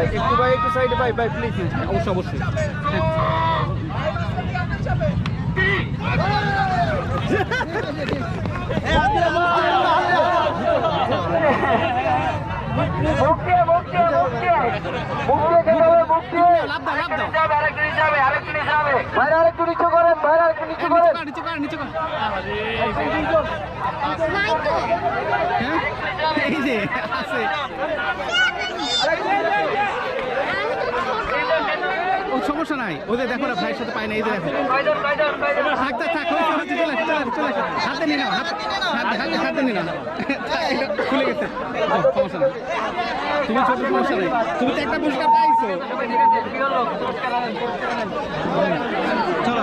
ভাই একটু ভাই একটু সাইডে ভাই ভাই প্লিজ অবশ্যই অবশ্যই। যাবে আরেকটু নিচে আরেকটু করেন আরেকটু নিচে নিচে করেন। নিচে হ্যাঁ? এই যে আছে। ও সমস্যা নাই। ওদের দেখো না, ভাইয়ের সাথে পায় না, এই যে দেখো। থাক থাক থাক চলে চলে চলে। হাতে নিয়ে নাও হাত হাতে হাতে নিয়ে নাও। খুলে গেছে। সমস্যা নাই। তুমি ছোট সমস্যা নাই। তুমি তো একটা পুরস্কার পাইছো। চলো।